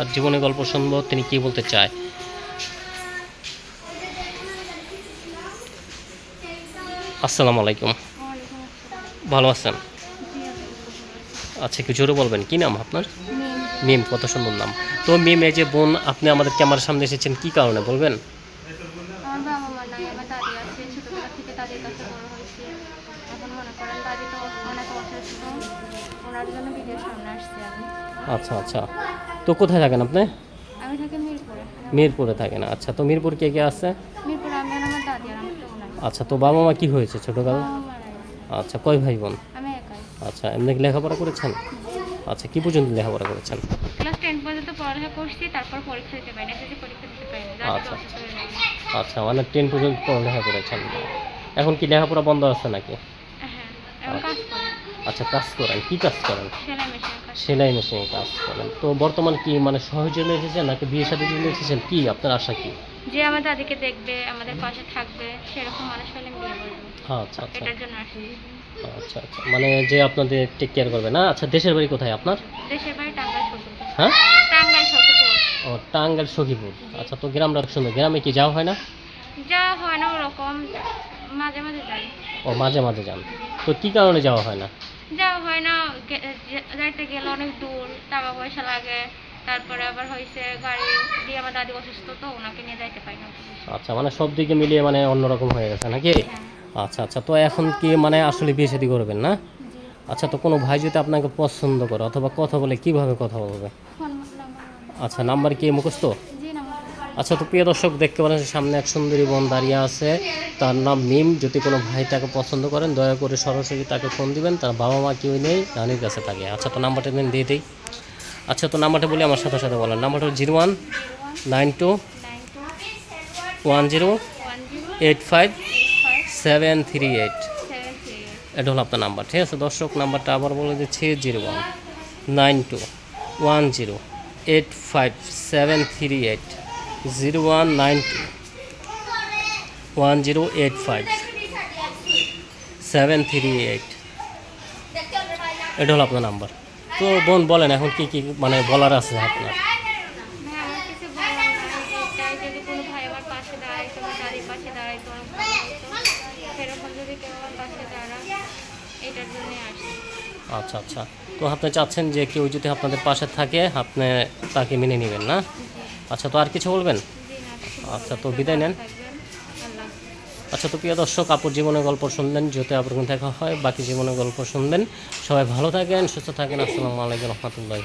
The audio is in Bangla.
তার জীবনে গল্প শুনব তিনি কি বলতে চায়? আসসালামু আলাইকুম। ভালো আছেন? আচ্ছা জোরে বলবেন কি নাম আপনার? মিম কত সুন্দর নাম। তো মিম এই যে বোন আপনি আমাদের ক্যামেরার সামনে এসেছেন কি কারণে বলবেন? আচ্ছা আচ্ছা। তো কোথায় থাকেন আপনি? আমি থাকি মিরপুরে। মিরপুরে থাকেন আচ্ছা। তো মিরপুর কে কে আছে? মিরপুরে আমি আর আমার দাদি আর আমার কেউ আচ্ছা তো বাবা মা কি হয়েছে ছোটোকালে। আচ্ছা কয় ভাই বোন? আমি একাই। আচ্ছা এমনি কি লেখাপড়া করেছেন? আচ্ছা কি পর্যন্ত লেখাপড়া করেছেন? ক্লাস টেন পর্যন্ত পড়ালেখা করছি তারপর পরীক্ষা দিতে পারিনি এসএসসি পরীক্ষা দিতে পারিনি আচ্ছা। আচ্ছা মানে টেন পর্যন্ত পড়ালেখা করেছেন। এখন কি লেখাপড়া বন্ধ আছে নাকি হ্যাঁ এখন কাজ করি আচ্ছা কাজ করেন কি কাজ করেন সেলাই মেশিন কাজ। করেন। তো বর্তমান কি মানে সহজ জন্য এসেছেন নাকি বিয়ে সাথে জন্য এসেছেন? কি আপনার আশা কি? যে আমার দাদিকে দেখবে আমাদের পাশে থাকবে সেরকম মানুষ হলে আমি বিয়ে করব। আচ্ছা আচ্ছা। এটার জন্য আসি আচ্ছা আচ্ছা। মানে যে আপনাদের টেক কেয়ার করবে না? আচ্ছা দেশের বাড়ি কোথায় আপনার? দেশের বাড়ি টাঙ্গাইল সখীপুর। হ্যাঁ? টাঙ্গাইল সখীপুর। ও টাঙ্গাইল সখীপুর। আচ্ছা তো গ্রামটা সুন্দর। গ্রামে কি যাওয়া হয় না? যা হয় না ওরকম। মাঝে মাঝে যাই। ও মাঝে মাঝে যান। তো কি কারণে যাওয়া হয় না? যা হয় না যাইতে গেলে অনেক দূর টাকা পয়সা লাগে। তারপরে আবার হয়েছে গাড়ি দিয়ে আমার দাদি অসুস্থ তো ওনাকে নিয়ে যাইতে পারি না আচ্ছা মানে সব দিকে মিলিয়ে মানে অন্যরকম হয়ে গেছে নাকি? হ্যাঁ। আচ্ছা আচ্ছা তো এখন কি মানে আসলে বিয়ে শাদী করবেন না? আচ্ছা তো কোনো ভাই যদি আপনাকে পছন্দ করে অথবা কথা বলে কীভাবে কথা বলবে? আচ্ছা নাম্বার কি মুখস্থ? আচ্ছা তো প্রিয় দর্শক, দেখতে পারেন সামনে এক সুন্দরী বোন দাঁড়িয়ে আছে। তার নাম মিম। যদি কোনো ভাই তাকে পছন্দ করেন, দয়া করে সরাসরি তাকে ফোন দিবেন। তার বাবা মা কেউ নেই নানির কাছে থাকে। আচ্ছা তো নাম্বারটা দিন দিয়ে দিই। আচ্ছা তো নাম্বারটা বলি আমার সাথে সাথে বলেন। নাম্বারটা zero one nine two one zero eight five seven three eight. এটা হলো আপনার নাম্বার, ঠিক আছে? দর্শক, নাম্বারটা আবার বলে দিচ্ছি, zero one nine two one zero eight five seven three eight. Zero one nine two one zero eight five seven three eight এটা হলো আপনার নাম্বার তো বোন, বলেন এখন কি কি মানে বলার আছে আপনার? আচ্ছা আচ্ছা। তো আপনি চাচ্ছেন যে কেউ যদি আপনাদের পাশে থাকে, আপনি তাকে মেনে নেবেন না? আচ্ছা তো আর কিছু বলবেন? আচ্ছা তো বিদায় নেন। আচ্ছা তো প্রিয় দর্শক, আপুর জীবনের গল্প শুনলেন, যেহেতু আপনার দেখা হয়, বাকি জীবনের গল্প শুনবেন। সবাই ভালো থাকেন, সুস্থ থাকেন। আসসালামু আলাইকুম রহমতুল্লাহ